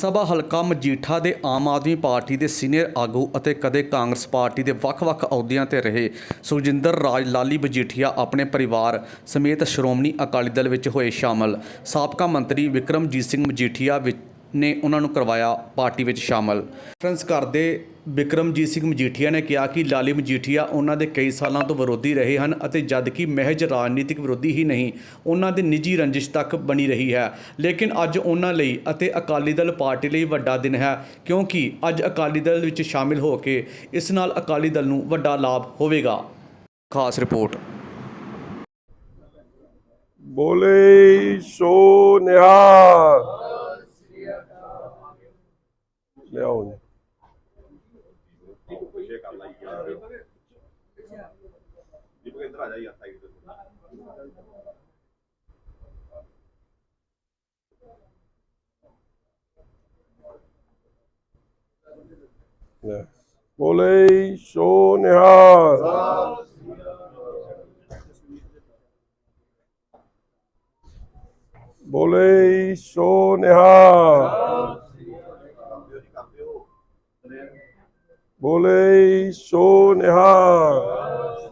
ਸਭਾ ਹਲਕਾ ਮਜੀਠਾ ਦੇ ਆਮ ਆਦਮੀ ਪਾਰਟੀ ਦੇ ਸੀਨੀਅਰ ਆਗੂ ਅਤੇ ਕਦੇ ਕਾਂਗਰਸ ਪਾਰਟੀ ਦੇ ਵੱਖ-ਵੱਖ ਅਹੁਦਿਆਂ ਤੇ ਰਹੇ ਸੁਖਜਿੰਦਰ ਰਾਜ ਲਾਲੀ ਮਜੀਠੀਆ ਆਪਣੇ ਪਰਿਵਾਰ ਸਮੇਤ ਸ਼੍ਰੋਮਣੀ ਅਕਾਲੀ ਦਲ ਵਿੱਚ ਹੋਏ ਸ਼ਾਮਲ। ਸਾਬਕਾ ਮੰਤਰੀ ਵਿਕਰਮਜੀਤ ਸਿੰਘ ਮਜੀਠੀਆ ਵਿੱਚ ਨੇ ਉਹਨਾਂ ਨੂੰ ਕਰਵਾਇਆ ਪਾਰਟੀ ਵਿੱਚ ਸ਼ਾਮਲ। ਫਰੈਂਸ ਕਰਦੇ ਬਿਕਰਮਜੀਤ ਸਿੰਘ ਮਜੀਠੀਆ ਨੇ ਕਿਹਾ ਕਿ ਲਾਲੀ ਮਜੀਠੀਆ ਉਹਨਾਂ ਦੇ ਕਈ ਸਾਲਾਂ ਤੋਂ ਵਿਰੋਧੀ ਰਹੇ ਹਨ ਅਤੇ ਜਦ ਕਿ ਮਹਿਜ ਰਾਜਨੀਤਿਕ ਵਿਰੋਧੀ ਹੀ ਨਹੀਂ, ਉਹਨਾਂ ਦੇ ਨਿੱਜੀ ਰੰਜਿਸ਼ ਤੱਕ ਬਣੀ ਰਹੀ ਹੈ। ਲੇਕਿਨ ਅੱਜ ਉਹਨਾਂ ਲਈ ਅਤੇ ਅਕਾਲੀ ਦਲ ਪਾਰਟੀ ਲਈ ਵੱਡਾ ਦਿਨ ਹੈ, ਕਿਉਂਕਿ ਅੱਜ ਅਕਾਲੀ ਦਲ ਵਿੱਚ ਸ਼ਾਮਿਲ ਹੋ ਕੇ ਇਸ ਨਾਲ ਅਕਾਲੀ ਦਲ ਨੂੰ ਵੱਡਾ ਲਾਭ ਹੋਵੇਗਾ। ਖਾਸ ਰਿਪੋਰਟ। ਬੋਲੇ ਸੋ ਨਿਹਾਲ। ਲਿਆਓ ਜੀ। ਬੋਲੇ ਸੋ ਨਿਹਾਲ। ਬੋਲੇ ਸੋ ਨਿਹਾਲ। ਬੋਲੇ ਸੋ ਨਿਹਾਲ।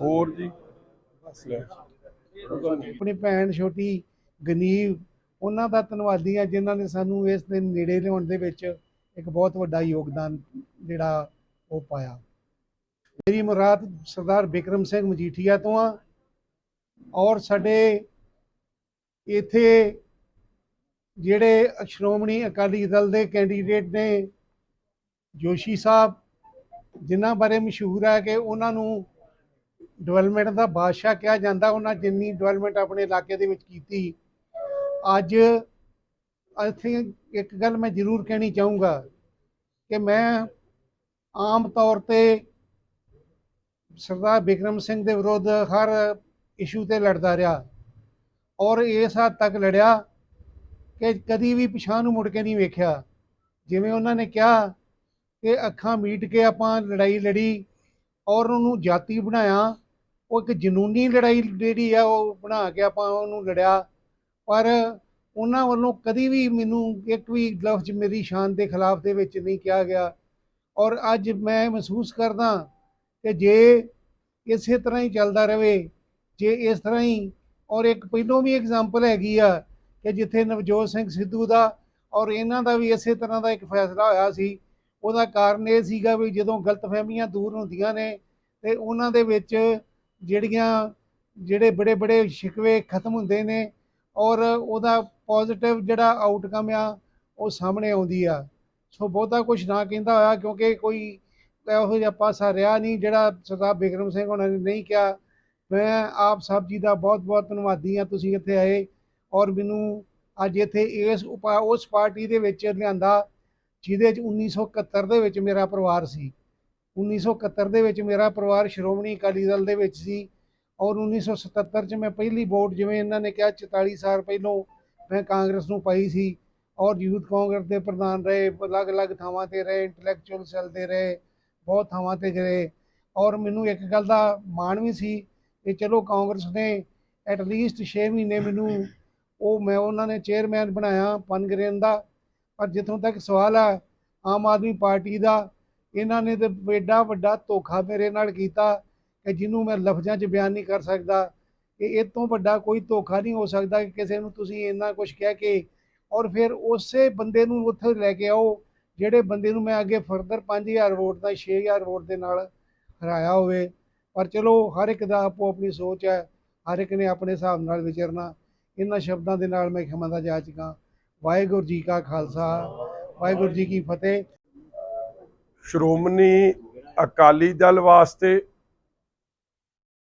ਹੋਰ ਜੀ? ਆਪਣੀ ਭੈਣ ਛੋਟੀ ਗਨੀਵ, ਉਹਨਾਂ ਦਾ ਧੰਨਵਾਦੀ ਆ ਜਿਨ੍ਹਾਂ ਨੇ ਸਾਨੂੰ ਇਸ ਦੇ ਨੇੜੇ ਲਿਆਉਣ ਦੇ ਵਿੱਚ ਇੱਕ ਬਹੁਤ ਵੱਡਾ ਯੋਗਦਾਨ ਜਿਹੜਾ ਉਹ ਪਾਇਆ। ਮੇਰੀ ਮੁਰਾਦ ਸਰਦਾਰ ਬਿਕਰਮ ਸਿੰਘ ਮਜੀਠੀਆ ਤੋਂ ਆ ਔਰ ਸਾਡੇ ਇਥੇ ਜਿਹੜੇ ਸ਼੍ਰੋਮਣੀ ਅਕਾਲੀ ਦਲ ਦੇ ਕੈਂਡੀਡੇਟ ਨੇ ਜੋਸ਼ੀ ਸਾਹਿਬ ਜਿਨ੍ਹਾਂ ਬਾਰੇ ਮਸ਼ਹੂਰ ਹੈ ਕਿ ਉਹਨਾਂ ਨੂੰ ਡਿਵੈਲਪਮੈਂਟ ਦਾ ਬਾਦਸ਼ਾਹ ਕਿਹਾ ਜਾਂਦਾ, ਉਹਨਾਂ ਜਿੰਨੀ ਡਿਵੈਲਪਮੈਂਟ ਆਪਣੇ ਇਲਾਕੇ ਦੇ ਵਿੱਚ ਕੀਤੀ। ਅੱਜ ਇੱਥੇ ਇੱਕ ਗੱਲ ਮੈਂ ਜ਼ਰੂਰ ਕਹਿਣੀ ਚਾਹੂੰਗਾ ਕਿ ਮੈਂ ਆਮ ਤੌਰ ਤੇ ਸਰਦਾਰ ਬਿਕਰਮ ਸਿੰਘ ਦੇ ਵਿਰੁੱਧ ਹਰ ਇਸ਼ੂ ਤੇ ਲੜਦਾ ਰਿਹਾ ਔਰ ਇਸ ਹੱਦ ਤੱਕ ਲੜਿਆ ਕਿ ਕਦੀ ਵੀ ਪਿਛਾਂ ਨੂੰ ਮੁੜ ਕੇ ਨਹੀਂ ਵੇਖਿਆ। ਜਿਵੇਂ ਉਹਨਾਂ ਨੇ ਕਿਹਾ ਕਿ ਅੱਖਾਂ ਮੀਟ ਕੇ ਆਪਾਂ ਲੜਾਈ ਲੜੀ, ਔਰ ਉਹਨੂੰ ਜਾਤੀ ਬਣਾਇਆ। ਉਹ ਇੱਕ ਜਨੂਨੀ ਲੜਾਈ ਜਿਹੜੀ ਆ, ਉਹ ਬਣਾ ਕੇ ਆਪਾਂ ਉਹਨੂੰ ਲੜਿਆ। ਪਰ ਉਹਨਾਂ ਵੱਲੋਂ ਕਦੀ ਵੀ ਮੈਨੂੰ ਇੱਕ ਵੀ ਲਫ਼ਜ਼ ਮੇਰੀ ਸ਼ਾਨ ਦੇ ਖਿਲਾਫ ਦੇ ਵਿੱਚ ਨਹੀਂ ਕਿਹਾ ਗਿਆ। ਔਰ ਅੱਜ ਮੈਂ ਮਹਿਸੂਸ ਕਰਦਾ ਕਿ ਜੇ ਇਸੇ ਤਰ੍ਹਾਂ ਹੀ ਚੱਲਦਾ ਰਹੇ, ਜੇ ਇਸ ਤਰ੍ਹਾਂ ਹੀ, ਔਰ ਇੱਕ ਪਹਿਲੋਂ ਵੀ ਐਗਜ਼ਾਮਪਲ ਹੈਗੀ ਆ ਕਿ ਜਿੱਥੇ ਨਵਜੋਤ ਸਿੰਘ ਸਿੱਧੂ ਦਾ ਔਰ ਇਹਨਾਂ ਦਾ ਵੀ ਇਸੇ ਤਰ੍ਹਾਂ ਦਾ ਇੱਕ ਫੈਸਲਾ ਹੋਇਆ ਸੀ ਉਹਦਾ ਕਾਰਨ ਇਹ ਸੀਗਾ ਵੀ ਜਦੋਂ ਗਲਤਫਹਿਮੀਆਂ ਦੂਰ ਹੁੰਦੀਆਂ ਨੇ ਤੇ ਉਹਨਾਂ ਦੇ ਵਿੱਚ ਜਿਹੜੀਆਂ, ਜਿਹੜੇ ਬੜੇ ਬੜੇ ਸ਼ਿਕਵੇ ਖਤਮ ਹੁੰਦੇ ਨੇ ਔਰ ਉਹਦਾ ਪੋਜ਼ਿਟਿਵ ਜਿਹੜਾ ਆਊਟਕਮ ਆ, ਉਹ ਸਾਹਮਣੇ ਆਉਂਦੀ ਆ। ਸੋ ਬਹੁਤਾ ਕੁਝ ਨਾ ਕਹਿੰਦਾ ਹੋਇਆ ਕਿਉਂਕਿ ਕੋਈ ਇਹੋ ਜਿਹਾ ਪਾਸਾ ਰਿਹਾ ਨਹੀਂ ਜਿਹੜਾ ਸਰਦਾਰ ਬਿਕਰਮ ਸਿੰਘ ਉਹਨਾਂ ਨੇ ਨਹੀਂ ਕਿਹਾ। ਮੈਂ ਆਪ ਸਭ ਜੀ ਦਾ ਬਹੁਤ ਬਹੁਤ ਧੰਨਵਾਦੀ ਆ ਤੁਸੀਂ ਇੱਥੇ ਆਏ ਔਰ ਮੈਨੂੰ ਅੱਜ ਇੱਥੇ ਇਸ ਉਪਾ, ਉਸ ਪਾਰਟੀ ਦੇ ਵਿੱਚ ਲਿਆਂਦਾ ਜਿਹਦੇ ਚ 1971 ਦੇ ਵਿੱਚ ਮੇਰਾ ਪਰਿਵਾਰ ਸੀ। 1971 ਦੇ ਵਿੱਚ ਮੇਰਾ ਪਰਿਵਾਰ ਸ਼੍ਰੋਮਣੀ ਅਕਾਲੀ ਦਲ ਦੇ ਵਿੱਚ ਸੀ ਔਰ 1977 ਚ ਮੈਂ ਪਹਿਲੀ ਵੋਟ ਜਿਵੇਂ ਇਹਨਾਂ ਨੇ ਕਿਹਾ 44 ਸਾਲ ਪਹਿਲੋਂ ਮੈਂ ਕਾਂਗਰਸ ਨੂੰ ਪਾਈ ਸੀ ਔਰ ਯੂਥ ਕਾਂਗਰਸ ਦੇ ਪ੍ਰਧਾਨ ਰਹੇ, ਅਲੱਗ-ਅਲੱਗ ਥਾਵਾਂ ਤੇ ਰਹੇ ਇੰਟੈਲੈਕਚੁਅਲ ਸੈੱਲ ਤੇ ਰਹੇ, ਬਹੁਤ ਥਾਵਾਂ ਤੇ ਗਏ ਔਰ ਮੈਨੂੰ ਇੱਕ ਗੱਲ ਦਾ ਮਾਣ ਵੀ ਸੀ ਕਿ ਚਲੋ ਕਾਂਗਰਸ ਨੇ ਐਟ ਲੀਸਟ 6 ਮਹੀਨੇ ਮੈਨੂੰ ਉਹ ਮੈਂ ਉਹਨਾਂ ਨੇ ਚੇਅਰਮੈਨ ਬਣਾਇਆ ਪਨਗਰੇਨ ਦਾ ਪਰ ਜਿੱਥੋਂ ਤੱਕ ਸਵਾਲ ਹੈ, ਆਮ ਆਦਮੀ ਪਾਰਟੀ ਦਾ, ਇਹਨਾਂ ਨੇ ਤੇ ਐਡਾ ਵੱਡਾ ਧੋਖਾ ਮੇਰੇ ਨਾਲ ਕੀਤਾ ਕਿ ਜਿਹਨੂੰ ਮੈਂ ਲਫ਼ਜ਼ਾਂ 'ਚ ਬਿਆਨ ਨਹੀਂ ਕਰ ਸਕਦਾ। ਕਿ ਇਹ ਤੋਂ ਵੱਡਾ ਕੋਈ ਧੋਖਾ ਨਹੀਂ ਹੋ ਸਕਦਾ ਕਿ ਕਿਸੇ ਨੂੰ ਤੁਸੀਂ ਇੰਨਾ ਕੁਝ ਕਹਿ ਕੇ ਔਰ ਫਿਰ ਉਸੇ ਬੰਦੇ ਨੂੰ ਉੱਥੇ ਲੈ ਕੇ ਆਓ, ਜਿਹੜੇ ਬੰਦੇ ਨੂੰ ਮੈਂ ਅੱਗੇ ਫਰਦਰ 5000 ਵੋਟ ਦਾ 6000 ਵੋਟ ਦੇ ਨਾਲ ਹਰਾਇਆ ਹੋਵੇ। ਪਰ ਚਲੋ, ਹਰ ਇੱਕ ਦਾ ਆਪੋ ਆਪਣੀ ਸੋਚ ਹੈ, ਹਰ ਇੱਕ ਨੇ ਆਪਣੇ ਹਿਸਾਬ ਨਾਲ ਵਿਚਰਨਾ। ਇਹਨਾਂ ਸ਼ਬਦਾਂ ਦੇ ਨਾਲ ਮੈਂ ਖਿਮਾ ਦਾ ਜਾ ਚੁੱਕਾ। ਵਾਹਿਗੁਰੂ ਜੀ ਕਾ ਖਾਲਸਾ, ਵਾਹਿਗੁਰੂ ਜੀ ਕੀ ਫਤਿਹ। ਸ਼੍ਰੋਮਣੀ ਅਕਾਲੀ ਦਲ ਵਾਸਤੇ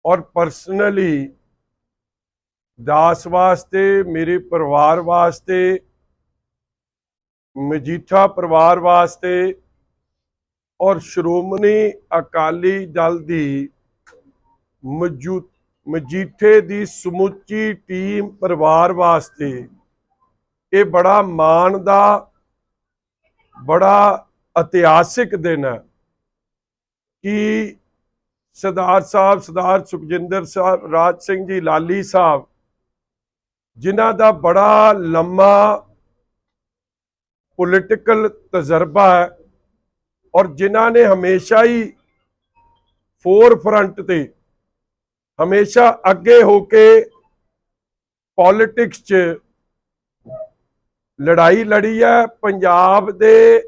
ਔਰ ਪਰਸਨਲੀ ਦਾਸ ਵਾਸਤੇ, ਮੇਰੇ ਪਰਿਵਾਰ ਵਾਸਤੇ, ਮਜੀਠਾ ਪਰਿਵਾਰ ਵਾਸਤੇ ਔਰ ਸ਼੍ਰੋਮਣੀ ਅਕਾਲੀ ਦਲ ਦੀ ਮਜੀਠੇ ਦੀ ਸਮੁੱਚੀ ਟੀਮ ਪਰਿਵਾਰ ਵਾਸਤੇ ਇਹ ਬੜਾ ਮਾਣ ਦਾ, ਬੜਾ ਇਤਿਹਾਸਿਕ ਦਿਨ ਹੈ ਕਿ ਸਰਦਾਰ ਸਾਹਿਬ, ਸਰਦਾਰ ਸੁਖਜਿੰਦਰ ਸਾਹਿਬ, ਰਾਜ ਸਿੰਘ ਜੀ, ਲਾਲੀ ਸਾਹਿਬ ਜਿਨ੍ਹਾਂ ਦਾ ਬੜਾ ਲੰਮਾ ਪੋਲਿਟੀਕਲ ਤਜਰਬਾ ਹੈ ਔਰ ਜਿਨ੍ਹਾਂ ਨੇ ਹਮੇਸ਼ਾ ਹੀ ਫੋਰ ਫਰੰਟ ਤੇ, ਹਮੇਸ਼ਾ ਅੱਗੇ ਹੋ ਕੇ ਪੋਲਿਟਿਕਸ 'ਚ ਲੜਾਈ ਲੜੀ ਹੈ, ਪੰਜਾਬ ਦੇ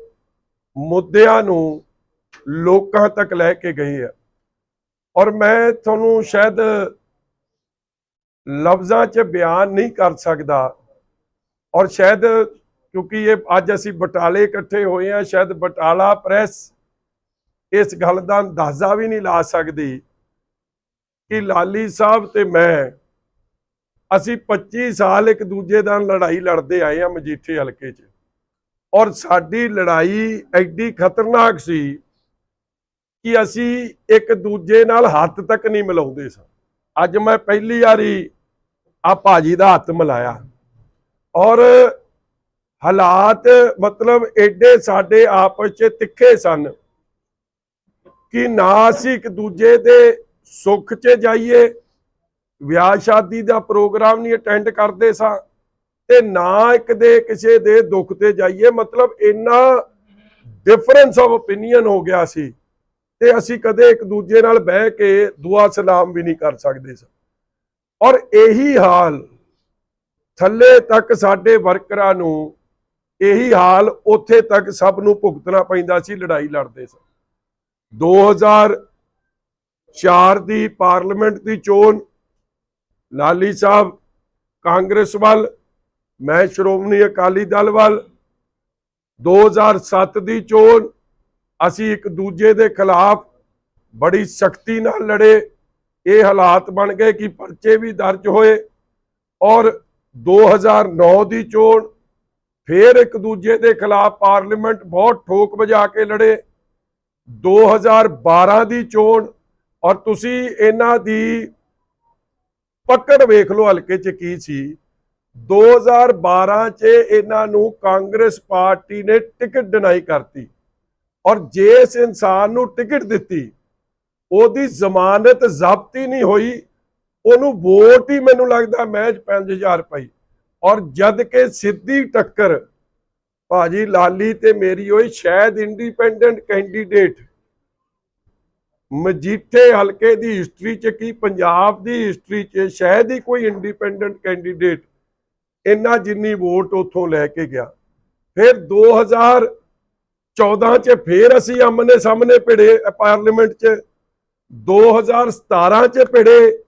ਮੁੱਦਿਆਂ ਨੂੰ ਲੋਕਾਂ ਤੱਕ ਲੈ ਕੇ ਗਏ ਹੈ। ਔਰ ਮੈਂ ਤੁਹਾਨੂੰ ਸ਼ਾਇਦ ਲਫ਼ਜ਼ਾਂ 'ਚ ਬਿਆਨ ਨਹੀਂ ਕਰ ਸਕਦਾ। ਔਰ ਸ਼ਾਇਦ ਕਿਉਂਕਿ ਇਹ ਅੱਜ ਅਸੀਂ ਬਟਾਲੇ ਇਕੱਠੇ ਹੋਏ ਆ ਸ਼ਾਇਦ ਬਟਾਲਾ ਪ੍ਰੈਸ ਇਸ ਗੱਲ ਦਾ ਅੰਦਾਜ਼ਾ ਵੀ ਨਹੀਂ ਲਾ ਸਕਦੀ ਕਿ ਲਾਲੀ ਸਾਹਿਬ ਤੇ ਮੈਂ ਅਸੀਂ 25 ਸਾਲ ਇੱਕ ਦੂਜੇ ਨਾਲ ਲੜਾਈ ਲੜਦੇ ਆਏ ਆ ਮਜੀਠੇ ਹਲਕੇ 'ਚ। ਔਰ ਸਾਡੀ ਲੜਾਈ ਐਡੀ ਖਤਰਨਾਕ ਸੀ ਕਿ ਅਸੀਂ ਇੱਕ ਦੂਜੇ ਨਾਲ ਹੱਥ ਤੱਕ ਨਹੀਂ ਮਿਲਾਉਂਦੇ ਸਾਂ। ਅੱਜ ਮੈਂ ਪਹਿਲੀ ਵਾਰੀ ਆ ਭਾਜੀ ਦਾ ਹੱਥ ਮਿਲਾਇਆ। ਔਰ ਹਾਲਾਤ ਮਤਲਬ ਐਡੇ ਸਾਡੇ ਆਪਸ 'ਚ ਤਿੱਖੇ ਸਨ ਕਿ ਨਾ ਅਸੀਂ ਇੱਕ ਦੂਜੇ ਦੇ ਸੁੱਖ 'ਚ ਜਾਈਏ ਵਿਆਹ ਸ਼ਾਦੀ ਦਾ ਪ੍ਰੋਗਰਾਮ ਨਹੀਂ ਅਟੈਂਡ ਕਰਦੇ ਸਾਂ, ਤੇ ਨਾ ਇੱਕ ਦੇ ਕਿਸੇ ਦੇ ਦੁੱਖ ਤੇ ਜਾਈਏ, ਮਤਲਬ ਇੰਨਾ ਡਿਫਰੈਂਸ ਆਫ ਓਪੀਨੀਅਨ ਹੋ ਗਿਆ ਸੀ, ਤੇ ਅਸੀਂ ਕਦੇ ਇੱਕ ਦੂਜੇ ਨਾਲ ਬਹਿ ਕੇ ਦੁਆ ਸਲਾਮ ਵੀ ਨਹੀਂ ਕਰ ਸਕਦੇ ਸਾਂ। ਔਰ ਇਹੀ ਹਾਲ ਥੱਲੇ ਤੱਕ ਸਾਡੇ ਵਰਕਰਾਂ ਨੂੰ, ਇਹੀ ਹਾਲ ਉੱਥੇ ਤੱਕ ਸਭ ਨੂੰ ਭੁਗਤਣਾ ਪੈਂਦਾ ਸੀ, ਲੜਾਈ ਲੜਦੇ ਸੀ। 2004 ਦੀ ਪਾਰਲੀਮੈਂਟ ਦੀ ਚੋਣ ਲਾਲੀ ਸਾਹਿਬ, ਕਾਂਗਰਸ ਵੱਲ, ਮੈਂ ਸ਼੍ਰੋਮਣੀ ਅਕਾਲੀ ਦਲ ਵੱਲ 2007 ਦੀ ਚੋਣ, ਅਸੀਂ ਇੱਕ ਦੂਜੇ ਦੇ ਖਿਲਾਫ ਬੜੀ ਸਖਤੀ ਨਾਲ ਲੜੇ। ਇਹ ਹਾਲਾਤ ਬਣ ਗਏ ਕਿ ਪਰਚੇ ਵੀ ਦਰਜ ਹੋਏ ਔਰ 2009 ਦੀ ਚੋਣ, ਫਿਰ ਇੱਕ ਦੂਜੇ ਦੇ ਖਿਲਾਫ ਪਾਰਲੀਮੈਂਟ ਬਹੁਤ ਠੋਕ ਵਜਾ ਕੇ ਲੜੇ। 2012 ਦੀ ਚੋਣ ਔਰ ਤੁਸੀਂ ਇਹਨਾਂ ਦੀ ਪਕੜ ਵੇਖ ਲਓ ਹਲਕੇ 'ਚ ਕੀ ਸੀ। 2012 'ਚ ਇਹਨਾਂ ਨੂੰ ਕਾਂਗਰਸ ਪਾਰਟੀ ਨੇ ਟਿਕਟ ਡਿਨਾਈ ਕਰਤੀ ਔਰ ਜਿਸ ਇਨਸਾਨ ਨੂੰ ਟਿਕਟ ਦਿੱਤੀ, ਉਹਦੀ ਜ਼ਮਾਨਤ ਜ਼ਬਤ ਹੀ ਨਹੀਂ ਹੋਈ, ਉਹਨੂੰ ਵੋਟ ਹੀ ਮੈਨੂੰ ਲੱਗਦਾ ਮਹਿਜ 5000 ਪਈ ਔਰ ਜਦ ਕਿ ਸਿੱਧੀ ਟੱਕਰ, ਭਾਜੀ ਲਾਲੀ ਤੇ ਮੇਰੀ ਹੋਈ ਸ਼ਾਇਦ ਇੰਡੀਪੈਂਡੈਂਟ ਕੈਂਡੀਡੇਟ ਮਜੀਠੇ ਹਲਕੇ ਦੀ ਹਿਸਟਰੀ 'ਚ ਕੀ, ਪੰਜਾਬ ਦੀ ਹਿਸਟਰੀ 'ਚ, ਸ਼ਾਇਦ ਹੀ ਕੋਈ ਇੰਡੀਪੈਂਡੈਂਟ ਕੈਂਡੀਡੇਟ ਇੰਨਾ ਜਿੰਨੀ ਵੋਟ ਉਥੋਂ ਲੈ ਕੇ ਗਿਆ। ਫਿਰ 2014 'ਚ ਫਿਰ ਅਸੀਂ ਆਮਨੇ ਸਾਹਮਣੇ ਭਿੜੇ ਪਾਰਲੀਮੈਂਟ 'ਚ 2017 'ਚ ਭਿੜੇ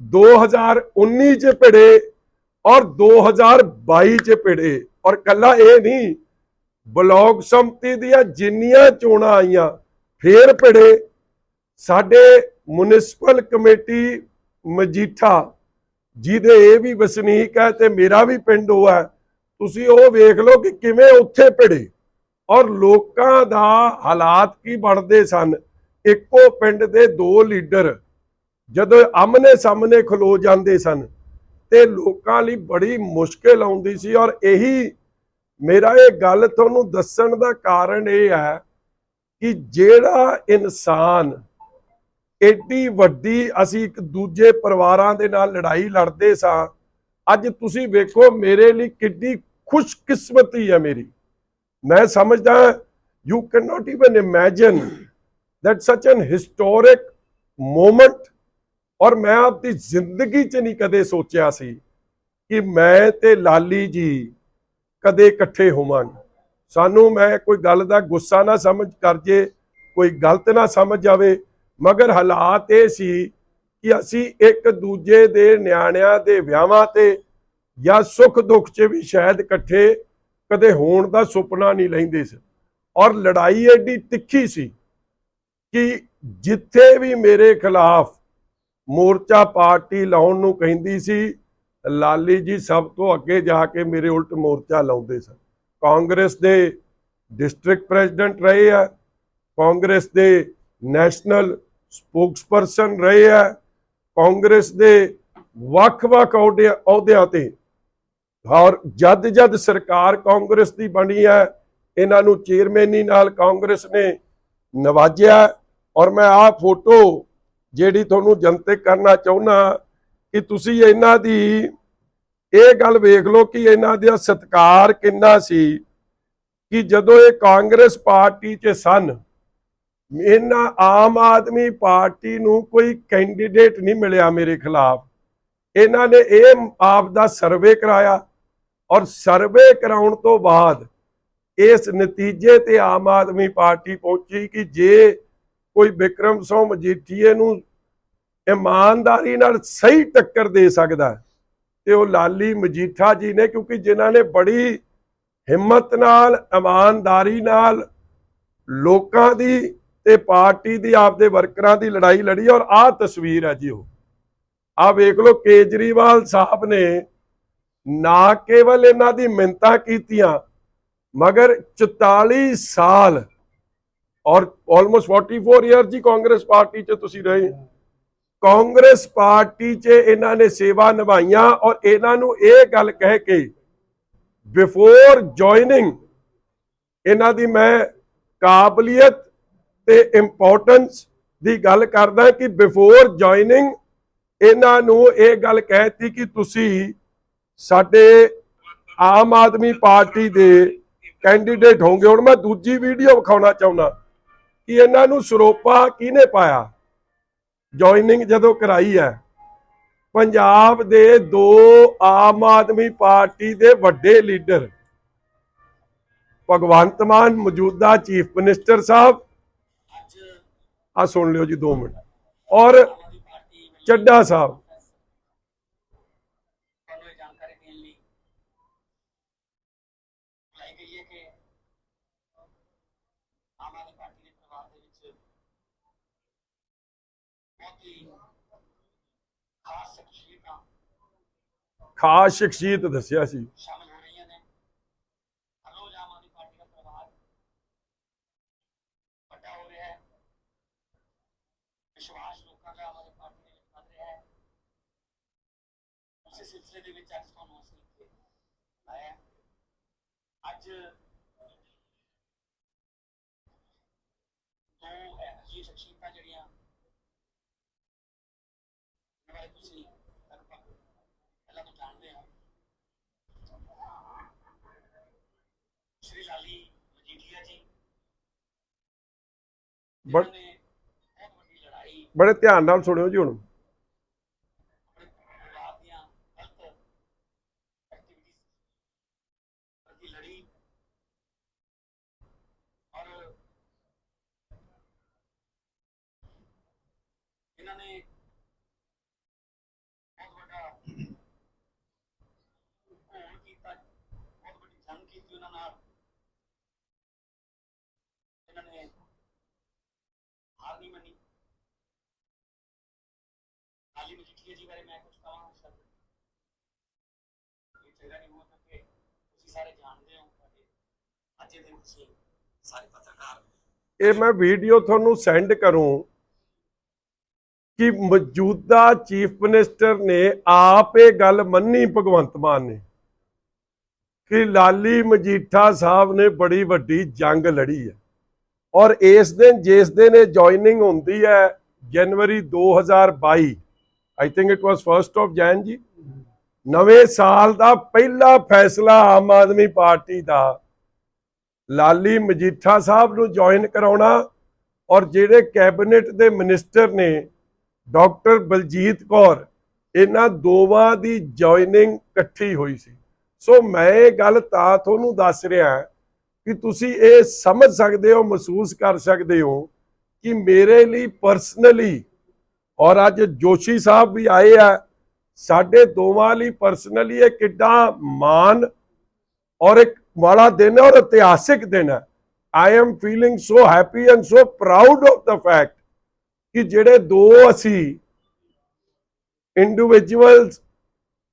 2019 'ਚ ਭਿੜੇ ਔਰ 2022 'ਚ ਭਿੜੇ। ਔਰ ਕੱਲਾ ਇਹ ਨਹੀਂ, ਬਲਾਕ ਸੰਮਤੀ ਦੀਆਂ ਜਿੰਨੀਆਂ ਚੋਣਾਂ ਆਈਆਂ, ਫੇਰ ਭਿੜੇ ਸਾਡੇ ਮਿਊਨਿਸਪਲ ਕਮੇਟੀ ਮਜੀਠਾ ਜਿਹਦੇ ਇਹ ਵੀ ਵਸਨੀਕ ਹੈ ਤੇ ਮੇਰਾ ਵੀ ਪਿੰਡ ਉਹ ਹੈ, ਤੁਸੀਂ ਉਹ ਵੇਖ ਲਓ ਕਿ ਕਿਵੇਂ ਉੱਥੇ ਭਿੜੇ ਔਰ ਲੋਕਾਂ ਦਾ ਹਾਲਾਤ ਕੀ ਬਣਦੇ ਸਨ। ਇੱਕੋ ਪਿੰਡ ਦੇ ਦੋ ਲੀਡਰ ਜਦੋਂ ਆਮਨੇ ਸਾਹਮਣੇ ਖਲੋ ਜਾਂਦੇ ਸਨ ਤੇ ਲੋਕਾਂ ਲਈ ਬੜੀ ਮੁਸ਼ਕਲ ਆਉਂਦੀ ਸੀ ਔਰ ਇਹੀ ਮੇਰਾ ਇਹ ਗੱਲ ਤੁਹਾਨੂੰ ਦੱਸਣ ਦਾ ਕਾਰਨ ਇਹ ਹੈ ਕਿ ਜਿਹੜਾ ਇਨਸਾਨ ਏਡੀ ਵੱਡੀ ਅਸੀਂ ਇੱਕ ਦੂਜੇ ਪਰਿਵਾਰਾਂ ਦੇ ਨਾਲ ਲੜਾਈ ਲੜਦੇ ਸਾਂ। ਅੱਜ ਤੁਸੀਂ ਵੇਖੋ ਮੇਰੇ ਲਈ ਕਿੰਨੀ ਖੁਸ਼ਕਿਸਮਤੀ ਹੈ ਮੇਰੀ। ਮੈਂ ਸਮਝਦਾ you can not even imagine that such an historic moment ਔਰ ਮੈਂ ਆਪਣੀ ਜ਼ਿੰਦਗੀ 'ਚ ਨਹੀਂ ਕਦੇ ਸੋਚਿਆ ਸੀ ਕਿ ਮੈਂ ਤੇ ਲਾਲੀ ਜੀ ਕਦੇ ਇਕੱਠੇ ਹੋਵਾਂਗੇ। ਸਾਨੂੰ ਮੈਂ ਕੋਈ ਗੱਲ ਦਾ ਗੁੱਸਾ ਨਾ ਸਮਝ, ਕਰ ਜੇ ਕੋਈ ਗਲਤ ਨਾ ਸਮਝ ਜਾਵੇ ਮਗਰ ਹਾਲਾਤ ਇਹ ਸੀ ਕਿ ਅਸੀਂ ਇੱਕ ਦੂਜੇ ਦੇ ਨਿਆਣਿਆਂ ਦੇ ਵਿਆਹਾਂ ਤੇ ਜਾਂ ਸੁੱਖ ਦੁੱਖ 'ਚ ਵੀ ਸ਼ਾਇਦ ਇਕੱਠੇ ਕਦੇ ਹੋਣ ਦਾ ਸੁਪਨਾ ਨਹੀਂ ਲੈਂਦੇ ਸੀ। ਔਰ ਲੜਾਈ ਐਡੀ ਤਿੱਖੀ ਸੀ ਕਿ ਜਿੱਥੇ ਵੀ ਮੇਰੇ ਖਿਲਾਫ ਮੋਰਚਾ ਪਾਰਟੀ ਲਾਉਣ ਨੂੰ ਕਹਿੰਦੀ ਸੀ, ਲਾਲੀ ਜੀ ਸਭ ਤੋਂ ਅੱਗੇ ਜਾ ਕੇ ਮੇਰੇ ਉਲਟ ਮੋਰਚਾ ਲਾਉਂਦੇ ਸਨ। ਕਾਂਗਰਸ ਦੇ ਡਿਸਟ੍ਰਿਕਟ ਪ੍ਰੈਜ਼ੀਡੈਂਟ ਰਹੇ ਆ, ਕਾਂਗਰਸ ਦੇ ਨੈਸ਼ਨਲ ਸਪੋਕਸਪਰਸਨ ਰਹੇ ਆ ਕਾਂਗਰਸ ਦੇ ਵੱਖ-ਵੱਖ ਅਹੁਦਿਆਂ ਤੇ। ਔਰ ਜਦ ਜਦ ਸਰਕਾਰ ਕਾਂਗਰਸ ਦੀ ਬਣੀ ਹੈ ਇਹਨਾਂ ਨੂੰ ਚੇਅਰਮੈਨੀ ਨਾਲ ਕਾਂਗਰਸ ਨੇ ਨਵਾਜਿਆ। ਔਰ ਮੈਂ ਆਹ ਫੋਟੋ ਜਿਹੜੀ ਤੁਹਾਨੂੰ ਜਨਤਕ ਕਰਨਾ ਚਾਹੁੰਦਾ ਕਿ ਤੁਸੀਂ ਇਹਨਾਂ ਦੀ ਇਹ ਗੱਲ ਵੇਖ ਲਓ ਕਿ ਇਹਨਾਂ ਦਾ ਸਤਕਾਰ ਕਿੰਨਾ ਸੀ, ਕਿ ਜਦੋਂ ਇਹ ਕਾਂਗਰਸ ਪਾਰਟੀ 'ਚ ਸਨ ਇਹਨਾਂ ਆਮ ਆਦਮੀ ਪਾਰਟੀ ਨੂੰ ਕੋਈ ਕੈਂਡੀਡੇਟ ਨਹੀਂ ਮਿਲਿਆ ਮੇਰੇ ਖਿਲਾਫ। ਇਹਨਾਂ ਨੇ ਇਹ ਆਪ ਦਾ ਸਰਵੇ ਕਰਾਇਆ ਔਰ ਸਰਵੇ ਕਰਾਉਣ ਤੋਂ ਬਾਅਦ ਇਸ ਨਤੀਜੇ ਤੇ ਆਮ ਆਦਮੀ ਪਾਰਟੀ ਪਹੁੰਚੀ ਕਿ ਜੇ ਕੋਈ ਵਿਕਰਮ ਸਿੰਘ ਮਜੀਠੀਏ ਨੂੰ ਇਮਾਨਦਾਰੀ ਨਾਲ ਸਹੀ ਟੱਕਰ ਦੇ ਸਕਦਾ ਤੇ ਉਹ ਲਾਲੀ ਮਜੀਠਾ ਜੀ ਨੇ, ਕਿਉਂਕਿ ਜਿਨ੍ਹਾਂ ਨੇ ਬੜੀ ਹਿੰਮਤ ਨਾਲ, ਇਮਾਨਦਾਰੀ ਨਾਲ ਲੋਕਾਂ ਦੀ ਤੇ ਪਾਰਟੀ ਦੀ, ਆਪਦੇ ਵਰਕਰਾਂ ਦੀ ਲੜਾਈ ਲੜੀ ਔਰ ਆਹ ਤਸਵੀਰ ਹੈ ਜੀ ਉਹ। ਆਹ ਵੇਖ ਲਓ, ਕੇਜਰੀਵਾਲ ਸਾਹਿਬ ਨੇ ਨਾ ਕੇਵਲ ਇਹਨਾਂ ਦੀ ਮਿੰਤਾ ਕੀਤੀਆਂ, ਮਗਰ 44 ਸਾਲ ਔਰ ਆਲਮੋਸਟ 44 ਇਅਰ ਜੀ ਕਾਂਗਰਸ ਪਾਰਟੀ 'ਚ ਤੁਸੀਂ ਰਹੇ। ਕਾਂਗਰਸ ਪਾਰਟੀ 'ਚ ਇਹਨਾਂ ਨੇ ਸੇਵਾ ਨਿਭਾਈਆਂ ਔਰ ਇਹਨਾਂ ਨੂੰ ਇਹ ਗੱਲ ਕਹਿ ਕੇ ਬਿਫੋਰ ਜੁਆਇਨਿੰਗ ਇਹਨਾਂ ਦੀ ਮੈਂ ਕਾਬਲੀਅਤ ਤੇ ਇੰਪੋਰਟੈਂਸ ਦੀ ਗੱਲ ਕਰਦਾ ਕਿ ਬਿਫੋਰ ਜੁਆਇਨਿੰਗ ਇਹਨਾਂ ਨੂੰ ਇਹ ਗੱਲ ਕਹਿਤੀ ਕਿ ਤੁਸੀਂ ਸਾਡੇ ਆਮ ਆਦਮੀ ਪਾਰਟੀ ਦੇ ਕੈਂਡੀਡੇਟ ਹੋਗੇ ਹੁਣ ਮੈਂ ਦੂਜੀ ਵੀਡੀਓ ਵਿਖਾਉਣਾ ਚਾਹੁੰਦਾ ਕਿ ਇਹਨਾਂ ਨੂੰ ਸਰੋਪਾ ਕਿਹਨੇ ਪਾਇਆ? ਜੁਆਇਨਿੰਗ ਜਦੋਂ ਕਰਾਈ ਹੈ, ਪੰਜਾਬ ਦੇ ਦੋ ਆਮ ਆਦਮੀ ਪਾਰਟੀ ਦੇ ਵੱਡੇ ਲੀਡਰ ਭਗਵੰਤ ਮਾਨ ਮੌਜੂਦਾ ਚੀਫ ਮਿਨਿਸਟਰ ਸਾਹਿਬ ਆ ਸੁਣ ਲਿਓ ਜੀ 2 ਮਿੰਟ। ਔਰ ਚੱਡਾ ਸਾਹਿਬ। ਖਾਸ ਸ਼ਖਸੀਅਤ ਦੱਸਿਆ ਸੀ ਲਈ ਬੁਲਾਈ ਗਈ ਹੈ ਕਿ ਆਮ ਆਦਮੀ ਪਾਰਟੀ ਦੇ ਪਰਿਵਾਰ ਦੇ ਵਿੱਚ ਬਹੁਤ ਹੀ ਖਾਸ ਸ਼ਖਸੀਅਤਾਂ ਖਾਸ ਸ਼ਖਸੀਅਤ ਦੱਸਿਆ ਸੀ ਸ਼ਾਮਲ ਹੋ ਰਹੀਆਂ ਨੇ ਹਰ ਰੋਜ਼ ਆਮ ਆਦਮੀ ਪਾਰਟੀ ਦਾ ਪਰਿਵਾਰ ਵੱਡਾ ਹੋ ਰਿਹਾ ਹੈ ਵਿਸ਼ਵਾਸ ਲੋਕਾਂ ਦਾ ਆਮ ਪਾਰਟੀ ਦੇ ਵਿੱਚ ਵੱਧ ਰਿਹਾ ਹੈ ਉਸੇ ਸਿਲਸਿਲੇ ਦੇ ਵਿੱਚ ਅੱਜ ਤੁਹਾਨੂੰ ਅਸੀਂ ਇੱਥੇ ਆਇਆ ਅੱਜ ਦੋ ਇਹੋ ਸ਼ਖਸੀਅਤਾਂ ਜਿਹੜੀਆਂ ਬਾਰੇ ਤੁਸੀਂ ਪਹਿਲਾਂ ਤੋਂ ਜਾਣਦੇ ਹੋ ਸ਼੍ਰੀ ਲਾਲੀ ਮਜੀਠੀਆ ਜੀ ਬੜ- ਜਿਨ੍ਹਾਂ ਨੇ ਬਹੁਤ ਵੱਡੀ ਲੜਾਈ ਬੜੇ ਧਿਆਨ ਨਾਲ ਸੁਣਿਓ ਜੀ ਹੁਣ। ਆਪਣੇ ਪਰਿਵਾਰ ਦੀਆਂ ਗਲਤ ਐਕਟੀਵਿਟੀਜ਼ ਪ੍ਰਤੀ ਲੜੀ ਔਰ ਇਹਨਾਂ ਨੇ ਬਹੁਤ ਵੱਡਾ ਘੋਲ ਕੀਤਾ ਬਹੁਤ ਵੱਡੀ ਜੰਗ ਕੀਤੀ ਉਹਨਾਂ ਨਾਲ ਇਹਨਾਂ ਨੇ ਹਾਰ ਨਹੀਂ ਮੰਨੀ ਹਾਲੀ ਮਜੀਠੀਆ ਜੀ ਬਾਰੇ ਮੈਂ ਕੁਝ ਕਹਾਂ ਸ਼ਬਦ ਇਹ ਚੰਗਾ ਨਹੀਂ ਹੋ ਕਿ ਤੁਸੀਂ ਸਾਰੇ ਜਾਣਦੇ ਹੋ ਤੁਹਾਡੇ ਅੱਜ ਦੇ ਦਿਨ ਤੁਸੀਂ ਸਾਰੇ ਪੱਤਰਕਾਰ ਇਹ ਮੈਂ ਵੀਡੀਓ ਤੁਹਾਨੂੰ ਸੈਂਡ ਕਰੂੰ ਕਿ ਮੌਜੂਦਾ ਚੀਫ ਮਿਨਿਸਟਰ ਨੇ ਆਪ ਇਹ ਗੱਲ ਮੰਨੀ ਭਗਵੰਤ ਮਾਨ ਨੇ ਕਿ ਲਾਲੀ ਮਜੀਠਾ ਸਾਹਿਬ ਨੇ ਬੜੀ ਵੱਡੀ ਜੰਗ ਲੜੀ ਹੈ ਔਰ ਇਸ ਦਿਨ ਜਿਸ ਦਿਨ ਇਹ ਜੁਆਇਨਿੰਗ ਹੁੰਦੀ ਹੈ ਜਨਵਰੀ 2022 I think it was first of Jan ਜੀ ਨਵੇਂ ਸਾਲ ਦਾ ਪਹਿਲਾ ਫੈਸਲਾ ਆਮ ਆਦਮੀ ਪਾਰਟੀ ਦਾ ਲਾਲੀ ਮਜੀਠਾ ਸਾਹਿਬ ਨੂੰ ਜੁਆਇਨ ਕਰਾਉਣਾ ਔਰ ਜਿਹੜੇ ਕੈਬਨਿਟ ਦੇ ਮਿਨਿਸਟਰ ਨੇ ਡਾਕਟਰ ਬਲਜੀਤ ਕੌਰ, ਇਹਨਾਂ ਦੋਵਾਂ ਦੀ ਜੁਆਇਨਿੰਗ ਇਕੱਠੀ ਹੋਈ ਸੀ। ਸੋ ਮੈਂ ਇਹ ਗੱਲ ਤਾਂ ਤੁਹਾਨੂੰ ਦੱਸ ਰਿਹਾ ਕਿ ਤੁਸੀਂ ਇਹ ਸਮਝ ਸਕਦੇ ਹੋ, ਮਹਿਸੂਸ ਕਰ ਸਕਦੇ ਹੋ ਕਿ ਮੇਰੇ ਲਈ ਪਰਸਨਲੀ ਔਰ ਅੱਜ ਜੋਸ਼ੀ ਸਾਹਿਬ ਵੀ ਆਏ ਆ, ਸਾਡੇ ਦੋਵਾਂ ਲਈ ਪਰਸਨਲੀ ਇਹ ਕਿੱਡਾ ਮਾਣ ਔਰ ਇੱਕ ਵਾਲਾ ਦਿਨ ਹੈ ਔਰ ਇਤਿਹਾਸਿਕ ਦਿਨ ਹੈ। I am feeling so happy and so proud of the fact ਕਿ ਜਿਹੜੇ ਦੋ ਅਸੀਂ ਇੰਡੀਵਿਜੂਅਲਸ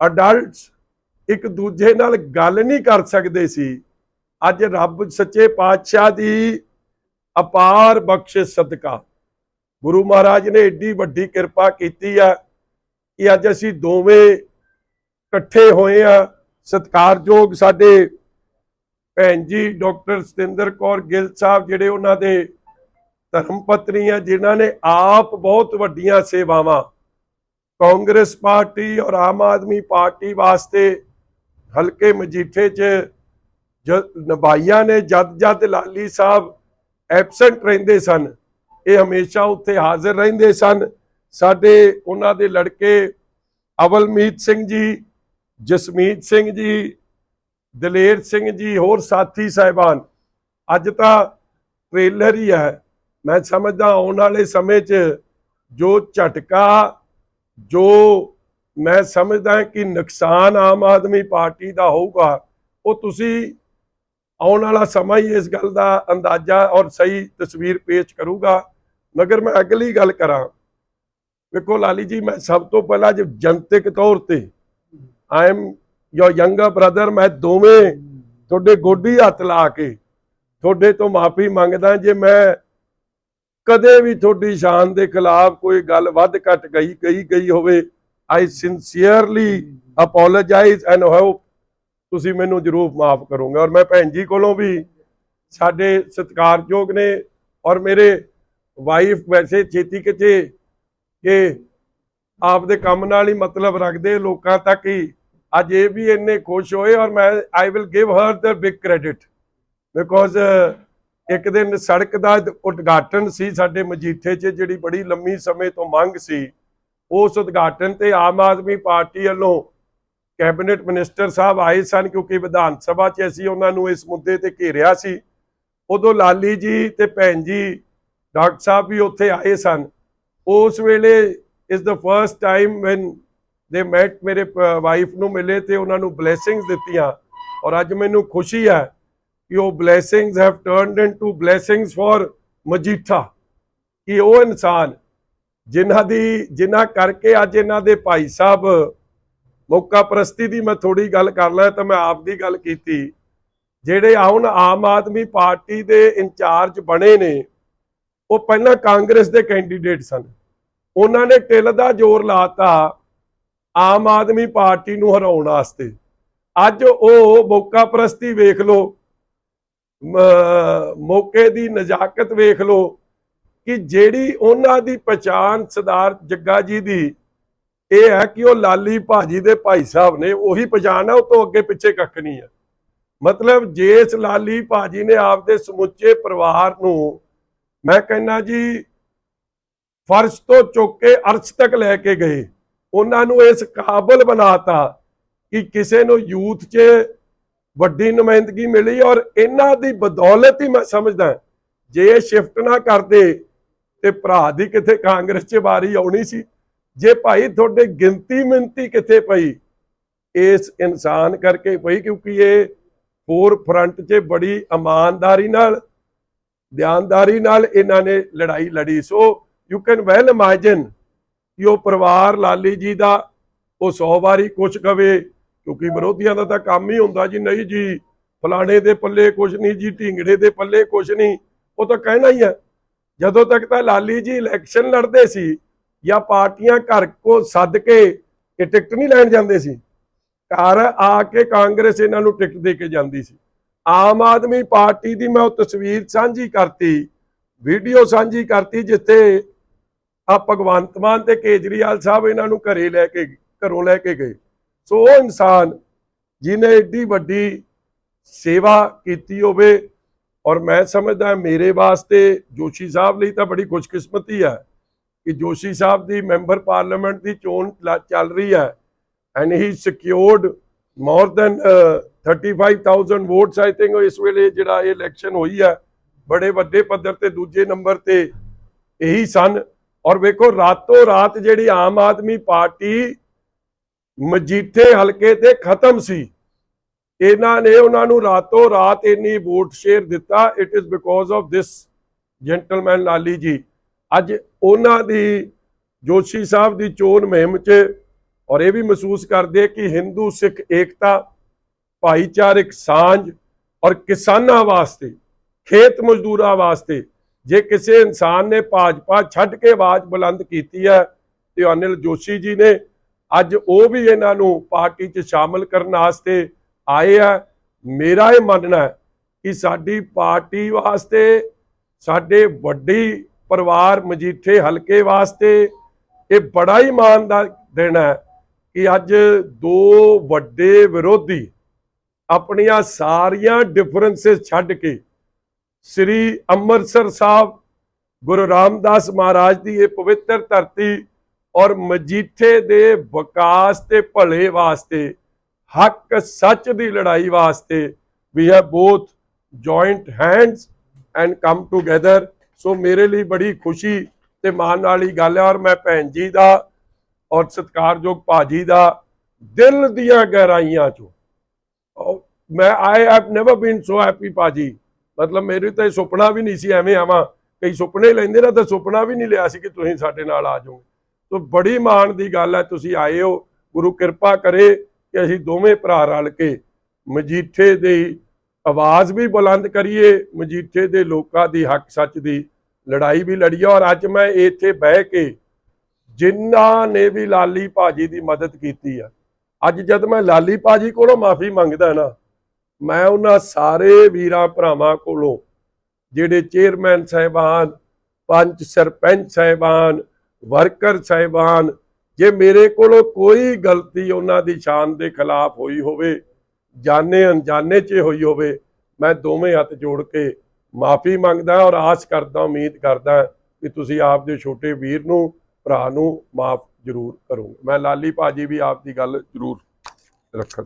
ਅਡਲਟਸ ਇੱਕ ਦੂਜੇ ਨਾਲ ਗੱਲ ਨਹੀਂ ਕਰ ਸਕਦੇ ਸੀ। ਅੱਜ ਰੱਬ ਸੱਚੇ ਪਾਤਸ਼ਾਹ ਦੀ ਅਪਾਰ ਬਖਸ਼ਿਸ਼ ਸਦਕਾ। ਗੁਰੂ ਮਹਾਰਾਜ ਨੇ ਏਡੀ ਵੱਡੀ ਕਿਰਪਾ ਕੀਤੀ ਆ ਕਿ ਅੱਜ ਅਸੀਂ ਦੋਵੇਂ ਇਕੱਠੇ ਹੋਏ ਆ। ਸਤਿਕਾਰਯੋਗ ਸਾਡੇ ਭੈਣ ਜੀ, ਡਾਕਟਰ ਸਤਿੰਦਰ ਕੌਰ ਗਿੱਲ ਸਾਹਿਬ ਜਿਹੜੇ ਉਹਨਾਂ ਦੇ ਧਰਮ ਪਤਨੀ ਆ, ਜਿਨ੍ਹਾਂ ਨੇ ਆਪ ਬਹੁਤ ਵੱਡੀਆਂ ਸੇਵਾਵਾਂ ਕਾਂਗਰਸ ਪਾਰਟੀ ਔਰ ਆਮ ਆਦਮੀ ਪਾਰਟੀ ਵਾਸਤੇ ਹਲਕੇ ਮਜੀਠੇ 'ਚ ਜਦ ਨਭਾਈਆਂ ਨੇ। ਜਦ ਜਦ ਲਾਲੀ ਸਾਹਿਬ ਐਬਸੈਂਟ ਰਹਿੰਦੇ ਸਨ, ਇਹ ਹਮੇਸ਼ਾ ਉੱਥੇ ਹਾਜ਼ਰ ਰਹਿੰਦੇ ਸਨ। ਸਾਡੇ ਉਹਨਾਂ ਦੇ ਲੜਕੇ ਅਵਲਮੀਤ ਸਿੰਘ ਜੀ, ਜਸਮੀਤ ਸਿੰਘ ਜੀ ਦਲੇਰ ਸਿੰਘ ਜੀ, ਹੋਰ ਸਾਥੀ ਸਾਹਿਬਾਨ, ਅੱਜ ਤਾਂ ਟ੍ਰੇਲਰ ਹੀ ਹੈ। ਮੈਂ ਸਮਝਦਾ ਆਉਣ ਵਾਲੇ ਸਮੇਂ 'ਚ ਜੋ ਝਟਕਾ, ਜੋ ਮੈਂ ਸਮਝਦਾ ਕਿ ਨੁਕਸਾਨ ਆਮ ਆਦਮੀ ਪਾਰਟੀ ਦਾ ਹੋਊਗਾ, ਉਹ ਤੁਸੀਂ ਆਉਣ ਵਾਲਾ ਸਮਾਂ ਹੀ ਇਸ ਗੱਲ ਦਾ ਅੰਦਾਜ਼ਾ ਔਰ ਸਹੀ ਤਸਵੀਰ ਪੇਸ਼ ਕਰੂਗਾ। ਮਗਰ ਮੈਂ ਅਗਲੀ ਗੱਲ ਕਰਾਂ। ਵੇਖੋ ਲਾਲੀ ਜੀ, ਮੈਂ ਸਭ ਤੋਂ ਪਹਿਲਾਂ ਜੇ ਜਨਤਕ ਤੌਰ ਤੇ I am your younger brother ਮੈਂ ਦੋਵੇਂ ਤੁਹਾਡੇ ਗੋਡੀ ਹੱਥ ਲਾ ਕੇ ਤੁਹਾਡੇ ਤੋਂ ਮਾਫੀ ਮੰਗਦਾ ਜੇ ਮੈਂ ਕਦੇ ਵੀ ਤੁਹਾਡੀ ਸ਼ਾਨ ਦੇ ਖਿਲਾਫ ਕੋਈ ਗੱਲ ਵੱਧ ਘਟ ਗਈ ਗਈ ਗਈ ਹੋਵੇ I sincerely apologize and hope ਤੁਸੀਂ ਮੈਨੂੰ ਜ਼ਰੂਰ ਮਾਫ ਕਰੋਗੇ। ਔਰ ਮੈਂ ਭੈਣ ਜੀ ਕੋਲੋਂ ਵੀ ਸਾਡੇ ਸਤਿਕਾਰਯੋਗ ਨੇ ਔਰ ਮੇਰੇ ਵਾਈਫ ਵੈਸੇ ਛੇਤੀ ਕਿਤੇ ਕਿ ਆਪਦੇ ਕੰਮ ਨਾਲ ਹੀ ਮਤਲਬ ਰੱਖਦੇ ਲੋਕਾਂ ਤੱਕ ਹੀ ਅੱਜ ਇਹ ਵੀ ਇੰਨੇ ਖੁਸ਼ ਹੋਏ ਔਰ ਮੈਂ I will give her the big credit because ਇੱਕ ਦਿਨ ਸੜਕ ਦਾ ਉਦਘਾਟਨ ਸੀ ਸਾਡੇ ਮਜੀਠੇ 'ਚ, ਜਿਹੜੀ ਬੜੀ ਲੰਮੀ ਸਮੇਂ ਤੋਂ ਮੰਗ ਸੀ, ਉਸ ਉਦਘਾਟਨ ਤੇ ਆਮ ਆਦਮੀ ਪਾਰਟੀ ਵੱਲੋਂ ਕੈਬਨਿਟ ਮਿਨਿਸਟਰ ਸਾਹਿਬ ਆਏ ਸਨ ਕਿਉਂਕਿ ਵਿਧਾਨ ਸਭਾ 'ਚ ਅਸੀਂ ਉਹਨਾਂ ਨੂੰ ਇਸ ਮੁੱਦੇ ਤੇ ਘੇਰਿਆ ਸੀ। ਉਦੋਂ ਲਾਲੀ ਜੀ ਤੇ ਭੈਣ ਜੀ ਡਾਕਟਰ ਸਾਹਿਬ ਵੀ ਉੱਥੇ ਆਏ ਸਨ। ਉਸ ਵੇਲੇ ਇਸ ਦਾ ਫਰਸਟ ਟਾਈਮ ਵੈਨ ਦੇ ਮੈਂ ਮੇਰੇ ਵਾਈਫ ਨੂੰ ਮਿਲੇ ਤੇ ਉਹਨਾਂ ਨੂੰ ਬਲੇਸਿੰਗਸ ਦਿੱਤੀਆਂ। ਔਰ ਅੱਜ ਮੈਨੂੰ ਖੁਸ਼ੀ ਹੈ ਕਿ ਉਹ blessings have turned into blessings for Majitha. ਕਿ ਉਹ ਇਨਸਾਨ ਜਿਨ੍ਹਾਂ ਦੀ ਜਿਨ੍ਹਾਂ ਕਰਕੇ ਅੱਜ ਇਹਨਾਂ ਦੇ ਭਾਈ ਸਾਹਿਬ ਮੌਕਾ ਪ੍ਰਸਤੀ ਦੀ ਮੈਂ ਥੋੜੀ ਗੱਲ ਕਰ ਲਾਂ ਤਾਂ ਮੈਂ ਆਪ ਦੀ ਗੱਲ ਕੀਤੀ। ਜਿਹੜੇ ਹੁਣ ਆਮ ਆਦਮੀ ਪਾਰਟੀ ਦੇ ਇੰਚਾਰਜ ਬਣੇ ਨੇ, ਉਹ ਪਹਿਲਾਂ ਕਾਂਗਰਸ ਦੇ ਕੈਂਡੀਡੇਟ ਸਨ। ਉਹਨਾਂ ਨੇ ਟਿਲ ਦਾ ਜ਼ੋਰ ਲਾਤਾ। ਆਮ ਆਦਮੀ ਪਾਰਟੀ ਨੂੰ ਹਰਾਉਣ ਵਾਸਤੇ। ਅੱਜ ਉਹ ਮੌਕਾ ਪ੍ਰਸਤੀ ਵੇਖ ਲਓ, ਮ- ਮੌਕੇ ਦੀ ਨਜ਼ਾਕਤ ਵੇਖ ਲਓ ਕਿ ਜਿਹੜੀ ਉਹਨਾਂ ਦੀ ਪਛਾਣ ਸਰਦਾਰ ਜੱਗਾ ਜੀ ਦੀ, ਇਹ ਹੈ ਕਿ ਉਹ ਲਾਲੀ ਭਾਜੀ ਦੇ ਭਾਈ ਸਾਹਿਬ ਨੇ, ਉਹੀ ਪਛਾਣ ਹੈ, ਉਹ ਤੋਂ ਅੱਗੇ ਪਿੱਛੇ ਕੱਖ ਨਹੀਂ ਹੈ। ਮਤਲਬ ਜੇਸ ਲਾਲੀ ਭਾਜੀ ਨੇ ਆਪਦੇ ਸਮੁੱਚੇ ਪਰਿਵਾਰ ਨੂੰ, ਮੈਂ ਕਹਿੰਨਾ ਜੀ, ਫਰਸ਼ ਤੋਂ ਚੁੱਕ ਕੇ ਅਰਸ਼ ਤੱਕ ਲੈ ਕੇ ਗਏ। ਉਹਨਾਂ ਨੂੰ ਇਸ ਕਾਬਲ ਬਣਾਤਾ ਕਿ ਕਿਸੇ ਨੂੰ ਯੂਥ 'ਚ ਵੱਡੀ ਨੁਮਾਇੰਦਗੀ ਮਿਲੀ ਔਰ ਇਹਨਾਂ ਦੀ ਬਦੌਲਤ ਹੀ ਮੈਂ ਸਮਝਦਾ ਜੇ ਇਹ ਸ਼ਿਫਟ ਨਾ ਕਰਦੇ ਤੇ ਭਰਾ ਦੀ ਕਿਥੇ ਕਾਂਗਰਸ 'ਚ ਵਾਰੀ ਆਉਣੀ ਸੀ, ਜੇ ਭਾਈ ਤੁਹਾਡੇ ਗਿਣਤੀ ਮਿੰਤੀ ਕਿੱਥੇ ਪਈ, ਇਸ ਇਨਸਾਨ ਕਰਕੇ ਪਈ ਕਿਉਂਕਿ ਇਹ ਫੋਰ ਫਰੰਟ 'ਚ ਬੜੀ ਇਮਾਨਦਾਰੀ ਨਾਲ ਧਿਆਨਦਾਰੀ ਨਾਲ ਇਹਨਾਂ ਨੇ ਲੜਾਈ ਲੜੀ। So you can well imagine ਕਿ ਉਹ ਪਰਿਵਾਰ ਲਾਲੀ ਜੀ ਦਾ ਉਹ 100 ਵਾਰੀ ਕੁਛ ਕਵੇ, ਕਿਉਂਕਿ ਵਿਰੋਧੀਆਂ ਦਾ ਤਾਂ ਕੰਮ ਹੀ ਹੁੰਦਾ ਜੀ, ਨਹੀਂ ਜੀ, ਫਲਾਣੇ ਦੇ ਪੱਲੇ ਕੁਛ ਨਹੀਂ ਜੀ, ਢਿੰਗੜੇ ਦੇ ਪੱਲੇ ਕੁਛ ਨਹੀਂ, ਉਹ ਤਾਂ ਕਹਿਣਾ ਹੀ ਹੈ। ਜਦੋਂ ਤੱਕ ਤਾਂ ਲਾਲੀ ਜੀ ਇਲੈਕਸ਼ਨ ਲੜਦੇ ਸੀ ਜਾਂ ਪਾਰਟੀਆਂ ਘਰ ਕੋ ਸੱਦ ਕੇ ਇਹ ਟਿਕਟ ਨਹੀਂ ਲੈਣ ਜਾਂਦੇ ਸੀ, ਘਰ ਆ ਕੇ ਕਾਂਗਰਸ ਇਹਨਾਂ ਨੂੰ ਟਿਕਟ ਦੇ ਕੇ ਜਾਂਦੀ ਸੀ। ਆਮ ਆਦਮੀ ਪਾਰਟੀ ਦੀ ਮੈਂ ਉਹ ਤਸਵੀਰ ਸਾਂਝੀ ਕਰਤੀ, ਵੀਡੀਓ ਸਾਂਝੀ ਕਰਤੀ, ਜਿੱਥੇ ਆ ਭਗਵੰਤ ਮਾਨ ਤੇ ਕੇਜਰੀਵਾਲ ਸਾਹਿਬ ਇਹਨਾਂ ਨੂੰ ਘਰੇ ਲੈ ਕੇ, ਘਰੋਂ ਲੈ ਕੇ ਗਏ। ਸੋ ਉਹ ਇਨਸਾਨ ਜਿਨੇ ਏਡੀ ਵੱਡੀ ਸੇਵਾ ਕੀਤੀ ਹੋਵੇ ਔਰ ਮੈਂ ਸਮਝਦਾ ਮੇਰੇ ਵਾਸਤੇ ਜੋਸ਼ੀ ਸਾਹਿਬ ਲਈ ਤਾਂ ਬੜੀ ਖੁਸ਼ਕਿਸਮਤੀ ਹੈ ਕਿ ਜੋਸ਼ੀ ਸਾਹਿਬ ਦੀ ਮੈਂਬਰ ਪਾਰਲੀਮੈਂਟ ਦੀ ਚੋਣ ਲ- ਚੱਲ ਰਹੀ ਹੈ and he secured more than 35000 votes I think ਇਸ ਵੇਲੇ ਜਿਹੜਾ ਇਹ ਇਲੈਕਸ਼ਨ ਹੋਈ ਹੈ, ਬੜੇ ਵੱਡੇ ਪੱਧਰ ਤੇ ਦੂਜੇ ਨੰਬਰ ਤੇ ਇਹੀ ਸਨ। ਔਰ ਵੇਖੋ, ਰਾਤੋਂ ਰਾਤ ਜਿਹੜੀ ਆਮ ਆਦਮੀ ਪਾਰਟੀ ਮਜੀਠੇ ਹਲਕੇ ਤੇ ਖਤਮ ਸੀ, ਇਹਨਾਂ ਨੇ ਉਹਨਾਂ ਨੂੰ ਰਾਤੋਂ ਰਾਤ ਇੰਨੀ ਵੋਟ ਸ਼ੇਅਰ ਦਿੱਤਾ it is because of this gentleman Lali ji. ਅੱਜ ਉਹਨਾਂ ਦੀ, ਜੋਸ਼ੀ ਸਾਹਿਬ ਦੀ ਚੋਣ ਮੁਹਿੰਮ 'ਚ ਔਰ ਇਹ ਵੀ ਮਹਿਸੂਸ ਕਰਦੇ ਕਿ ਹਿੰਦੂ ਸਿੱਖ ਏਕਤਾ, ਭਾਈਚਾਰਕ ਸਾਂਝ ਔਰ ਕਿਸਾਨਾਂ ਵਾਸਤੇ, ਖੇਤ ਮਜ਼ਦੂਰਾਂ ਵਾਸਤੇ ਜੇ ਕਿਸੇ ਇਨਸਾਨ ਨੇ ਭਾਜਪਾ ਛੱਡ ਕੇ ਆਵਾਜ਼ ਬੁਲੰਦ ਕੀਤੀ ਹੈ ਤੇ ਅਨਿਲ ਜੋਸ਼ੀ ਜੀ ਨੇ ਅੱਜ ਉਹ ਵੀ ਇਹਨਾਂ ਨੂੰ ਪਾਰਟੀ 'ਚ ਸ਼ਾਮਲ ਕਰਨ ਵਾਸਤੇ ਆਏ ਆ, ਮੇਰਾ ਇਹ ਮੰਨਣਾ ਹੈ ਕਿ ਸਾਡੀ ਪਾਰਟੀ ਵਾਸਤੇ, ਸਾਡੇ ਵੱਡੀ ਪਰਿਵਾਰ ਮਜੀਠੇ ਹਲਕੇ ਵਾਸਤੇ ਇਹ ਬੜਾ ਹੀ ਮਾਣ ਦਾ ਦਿਨ ਹੈ ਕਿ ਅੱਜ ਦੋ ਵੱਡੇ ਵਿਰੋਧੀ ਆਪਣੀਆਂ ਸਾਰੀਆਂ ਡਿਫਰੈਂਸਸ ਛੱਡ ਕੇ ਸ੍ਰੀ ਅੰਮ੍ਰਿਤਸਰ ਸਾਹਿਬ ਗੁਰੂ ਰਾਮਦਾਸ ਮਹਾਰਾਜ ਦੀ ਇਹ ਪਵਿੱਤਰ ਧਰਤੀ ਔਰ ਮਜੀਠੇ ਦੇ ਵਿਕਾਸ ਤੇ ਭਲੇ ਵਾਸਤੇ, ਹੱਕ ਸੱਚ ਦੀ ਲੜਾਈ ਵਾਸਤੇ we have both joint hands and come together so ਮੇਰੇ ਲਈ ਬੜੀ ਖੁਸ਼ੀ ਤੇ ਮਾਣ ਵਾਲੀ ਗੱਲ ਹੈ ਔਰ ਮੈਂ ਭੈਣ ਜੀ ਦਾ ਔਰ ਸਤਿਕਾਰਯੋਗ ਭਾਜੀ ਦਾ ਦਿਲ ਦੀਆਂ ਗਹਿਰਾਈਆਂ ਚੋਂ। ਮੈਂ I have never been so happy ਭਾਜੀ। ਮਤਲਬ ਮੇਰੇ ਤਾਂ ਇਹ ਸੁਪਨਾ ਵੀ ਨਹੀਂ ਸੀ ਐਵੇਂ ਆਵਾਂ। ਕਈ ਸੁਪਨੇ ਲੈਂਦੇ ਨਾ ਤਾਂ ਸੁਪਨਾ ਵੀ ਨਹੀਂ ਲਿਆ ਸੀ ਕਿ ਤੁਸੀਂ ਸਾਡੇ ਨਾਲ ਆ ਜਾਓਗੇ। ਤੋ ਬੜੀ ਮਾਣ ਦੀ ਗੱਲ ਹੈ, ਤੁਸੀਂ ਆਏ ਹੋ, ਗੁਰੂ ਕਿਰਪਾ ਕਰੇ ਕਿ ਅਸੀਂ ਦੋਵੇਂ ਭਰਾ ਰਲ ਕੇ ਮਜੀਠੇ ਦੀ ਆਵਾਜ਼ ਵੀ ਬੁਲੰਦ ਕਰੀਏ, ਮਜੀਠੇ ਦੇ ਲੋਕਾਂ ਦੀ ਹੱਕ ਸੱਚ ਦੀ ਲੜਾਈ ਵੀ ਲੜੀਏ। ਔਰ ਅੱਜ ਮੈਂ ਇੱਥੇ ਬਹਿ ਕੇ ਜਿਨ੍ਹਾਂ ਨੇ ਵੀ ਲਾਲੀ ਭਾਜੀ ਦੀ ਮਦਦ ਕੀਤੀ ਆ, ਅੱਜ ਜਦ ਮੈਂ ਲਾਲੀ ਭਾਜੀ ਕੋਲੋਂ ਮਾਫੀ ਮੰਗਦਾ ਨਾ ਮੈਂ ਉਹਨਾਂ ਸਾਰੇ ਵੀਰਾਂ ਭਰਾਵਾਂ ਕੋਲੋਂ, ਜਿਹੜੇ ਚੇਅਰਮੈਨ ਸਾਹਿਬਾਨ, ਪੰਚ ਸਰਪੰਚ ਸਾਹਿਬਾਨ, ਵਰਕਰ ਸਾਹਿਬਾਨ, ਜੇ ਮੇਰੇ ਕੋਲੋਂ ਕੋਈ ਗਲਤੀ ਉਹਨਾਂ ਦੀ ਸ਼ਾਨ ਦੇ ਖਿਲਾਫ ਹੋਈ ਹੋਵੇ, ਜਾਣੇ ਅਣਜਾਣੇ 'ਚ ਹੋਈ ਹੋਵੇ, ਮੈਂ ਦੋਵੇਂ ਹੱਥ ਜੋੜ ਕੇ ਮਾਫੀ ਮੰਗਦਾ ਔਰ ਆਸ ਕਰਦਾ, ਉਮੀਦ ਕਰਦਾ ਕਿ ਤੁਸੀਂ ਆਪ ਦੇ ਛੋਟੇ ਵੀਰ ਨੂੰ, ਭਰਾ ਨੂੰ ਮਾਫ ਜ਼ਰੂਰ ਕਰੋਗੇ। ਮੈਂ ਲਾਲੀ ਭਾਜੀ ਵੀ ਆਪ ਦੀ ਗੱਲ ਜ਼ਰੂਰ ਰੱਖਣ